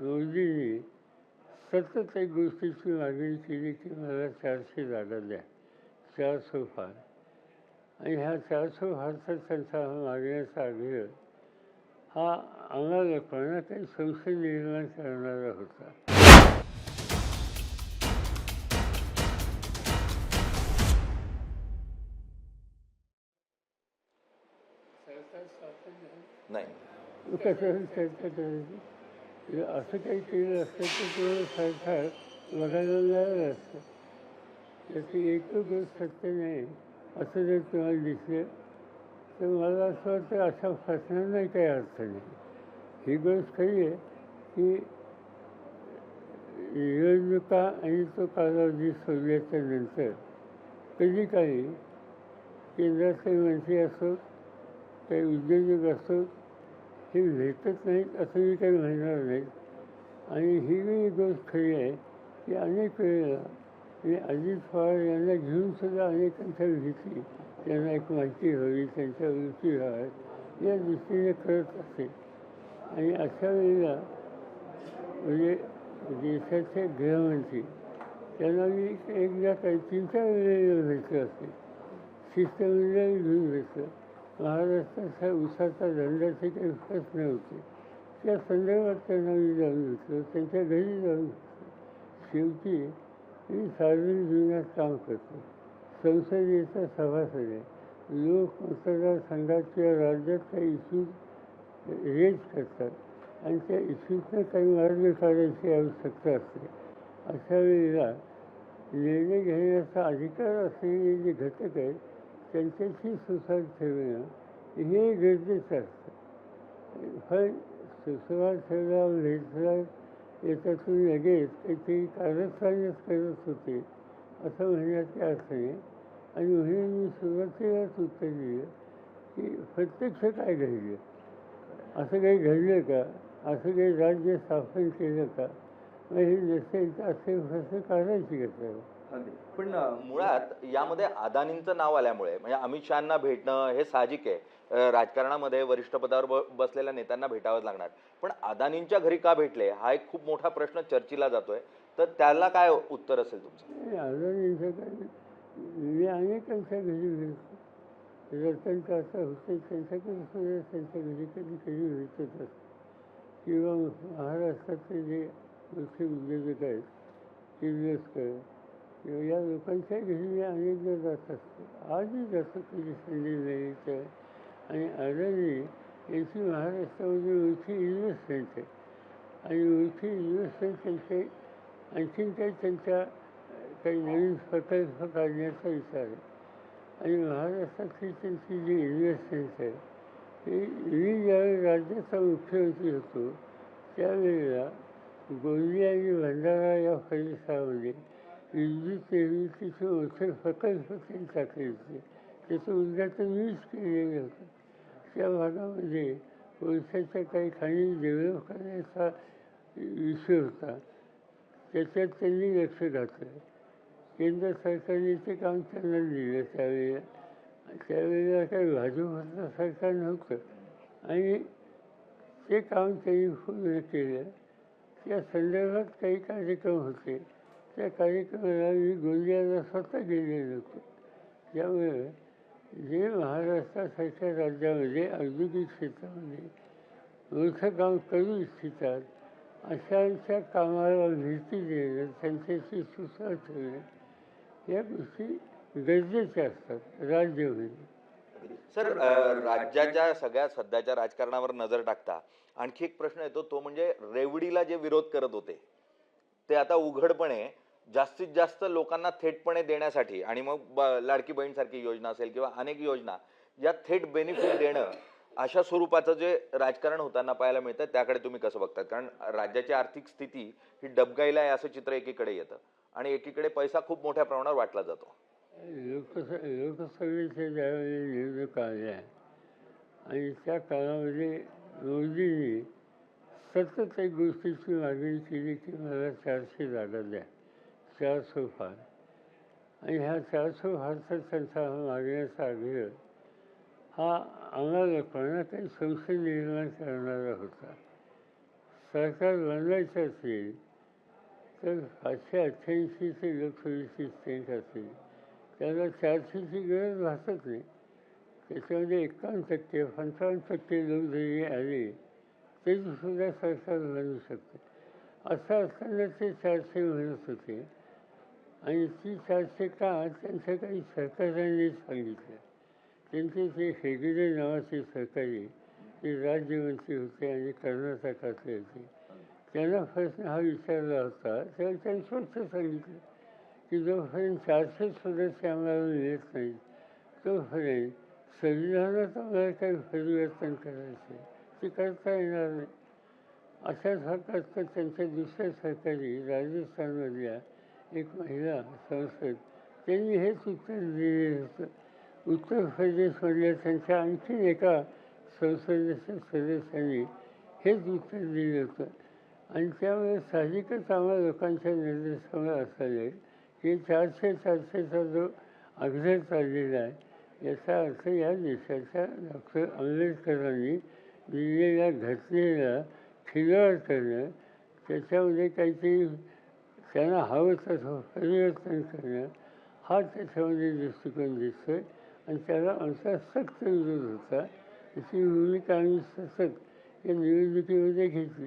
मोदींनी सतत एक गोष्टीची मागणी केली की मला चारशे जागा द्या. चार सोफा आणि ह्या चार सोफाचा त्यांचा हा मागण्याचा आग्रह हा आम्हाला कोणा काही संशय निर्माण करणारा होता. नाही. कसं चर्चा करायची? असं काही केलं असतं तर तेवढं सरकार बघायला मिळालं असतं. त्याची एक गोष्ट सत्य नाही असं जर तुम्हाला दिसलं तर मला असं वाटतं अशा फसणार काही अर्थ नाही. ही गोष्ट खरी आहे की निवडणुका आणि तो कालावधी सोडल्याच्या नंतर कधी काही केंद्रातले मंत्री असो काही उद्योजक असो हे भेटत नाहीत असं मी काही म्हणणार नाही आणि ही जी गोष्ट खरी आहे की अनेक वेळेला मी अजित पवार यांना घेऊन सुद्धा अनेकांच्या भेटी त्यांना एक माहिती हवी त्यांच्या रुची हव्यात या दृष्टीने करत असे आणि अशा वेळेला म्हणजे देशाचे गृहमंत्री त्यांना मी एकदा काही तीन चार वेळेला भेटलं असेल शिष्टमंडळ घेऊन भेटलं महाराष्ट्राच्या उसाचा धंद्याचे काही विकास होते त्या संदर्भात त्यांना मी जाऊन घेतलं. त्यांच्या घरी जाऊन भेटलो शेवटी मी सार्वजनिक जीवनात काम करतो. संसदेचा सभासद आहे लोक मतदारसंघात किंवा राज्यात काही इश्यू रेज करतात आणि त्या इश्यूजनं काही मार्ग काढायची आवश्यकता असते. अशा वेळेला निर्णय घेण्याचा अधिकार असलेले जे घटक आहेत त्यांच्याशी सुसार ठेवणं हे गरजेचं असतं. पण सुसंवाद ठेवला भेटला याच्यातून लगेच काहीतरी कारस्थानच करत होते असं म्हणण्यात काही अर्थ नाही आणि म्हणून मी सुरुवातीलाच उत्तर दिलं की प्रत्यक्ष काय घडलं? असं काही घडलं का? असं काही राज्य स्थापन केलं का? हे नसेल तर काढायची पण मुळात यामध्ये अदानींचं नाव आल्यामुळे म्हणजे अमित शहाना भेटणं हे साहजिक आहे. राजकारणामध्ये वरिष्ठ पदावर ब- बसलेल्या नेत्यांना भेटावंच लागणार. पण अदानींच्या घरी का भेटले हा एक खूप मोठा प्रश्न चर्चेला जातोय. तर त्याला काय उत्तर असेल तुमचं? यांच्याकडे मी अनेकांच्या घरी भेटतो. रतन काका होते त्यांच्याकडे सुद्धा त्यांच्या घरी कधी कधी भेटत असतो. किंवा महाराष्ट्रातले जे मुख्य उद्योजक आहेत किर्लोस्कर किंवा या लोकांच्या घरी अनेकदा जात असतो आजही जातो कधी संधी मिळाली तर आणि अदानी यांची महाराष्ट्रामध्ये मोठी इन्व्हेस्टमेंट आहे. आणि मोठी इन्व्हेस्टमेंट त्यांचे म्हणजे आणखीन काही त्यांच्या काही नवीन प्रकल्प काढण्याचा विचार आहे. आणि महाराष्ट्रातली त्यांची जी इन्व्हेस्टमेंट आहे ती मी ज्यावेळी राज्याचा मुख्यमंत्री होतो त्यावेळेला गोंदिया आणि भंडारा या परिसरामध्ये इंग्लिश निर्मितीचे मोठे प्रकल्प त्यांनी टाकले त्याचं उद्घाटन मीच केलेलं होतं त्या भागामध्ये कोळशाच्या काही खाणी डेव्हलप करण्याचा विषय होता त्याच्यात त्यांनी लक्ष घातलं केंद्र सरकारने ते काम त्यांना दिलं त्यावेळेला त्यावेळेला काही भाजपचं सरकार नव्हतं आणि ते काम त्यांनी पूर्ण केलं. त्या संदर्भात काही कार्यक्रम होते. त्या कार्यक्रमाला मी गोंदियाला स्वतः गेलेलो होतो त्यामुळे जे महाराष्ट्रासारख्या राज्यामध्ये औद्योगिक क्षेत्रामध्ये मोठं काम करू इच्छितात अशांच्या कामाला भीती देणं त्यांच्याशी सुसंवाद ठेवणं या गोष्टी गरजेच्या असतात राज्य सर राज्याच्या सगळ्या सध्याच्या राजकारणावर नजर टाकता. आणखी एक प्रश्न येतो तो म्हणजे रेवडीला जे विरोध करत होते ते आता उघडपणे जास्तीत जास्त लोकांना थेटपणे देण्यासाठी आणि मग लाडकी बहीण सारखी योजना असेल किंवा अनेक योजना या थेट बेनिफिट देणं अशा स्वरूपाचं जे राजकारण होताना पाहायला मिळतं त्याकडे तुम्ही कसं बघतात? कारण राज्याची आर्थिक स्थिती ही डबगाईला आहे असं चित्र एकीकडे येतं. आणि एकीकडे पैसा खूप मोठ्या प्रमाणावर वाटला जातो. लोकस लोकसभेच्या ज्यावेळी निवडणुका आल्या आणि त्या काळामध्ये मोदींनी सतत एक गोष्टीची मागणी केली की मला चारशे जागा द्या. चार सोफा आणि ह्या चार सोफाचा त्यांचा हा मागण्याचा आग्रह हा आम्हाला लोकांना काही संशय निर्माण करणारा होता. सरकार बनवायचं असेल तर पाचशे अठ्ठ्याऐंशीचे लोकसभेची सेंट असेल. त्यांना चारशेची गरज भासत नाही त्याच्यामध्ये एकावन्न टक्के पंचावन्न टक्के लोक जरी आले तरी सुद्धा सरकार बनवू शकते. असं असताना ते चारशे म्हणत होते. आणि ती चारशे का? त्यांच्या काही सरकारांनी सांगितलं. त्यांचे ते हेगडे नावाचे सरकारी ते राज्यमंत्री होते आणि कर्नाटकातले होते. त्यांना प्रश्न हा विचारला होता. तेव्हा त्यांनी स्वच्छ सांगितलं. की जोपर्यंत चारशे सदस्य आम्हाला मिळत नाही तोपर्यंत संविधानात आम्हाला काही परिवर्तन करायचे ते करता येणार नाही. अशा सरकारचं त्यांच्या दुसऱ्या सरकारी राजस्थानमधल्या एक महिला संसद त्यांनी हेच उत्तर दिले होतं. उत्तर प्रदेशमधल्या त्यांच्या आणखीन एका संसदेच्या सदस्यांनी हेच उत्तर दिलं होतं. आणि त्यामुळे साहजिकच आम्हाला लोकांच्या निर्देशामुळे असायला की चारशे चारशेचा जो अग्र चाललेला आहे याचा अर्थ या देशाच्या डॉक्टर आंबेडकरांनी दिलेल्या घटनेला खिलवाड करणं त्याच्यामध्ये काहीतरी त्यांना हवं तसं परिवर्तन करणं हा त्याच्यामध्ये दृष्टिकोन दिसतोय आणि त्याला आमचा सक्त विरोध होता. याची भूमिका आम्ही सतत या निवडणुकीमध्ये घेतली.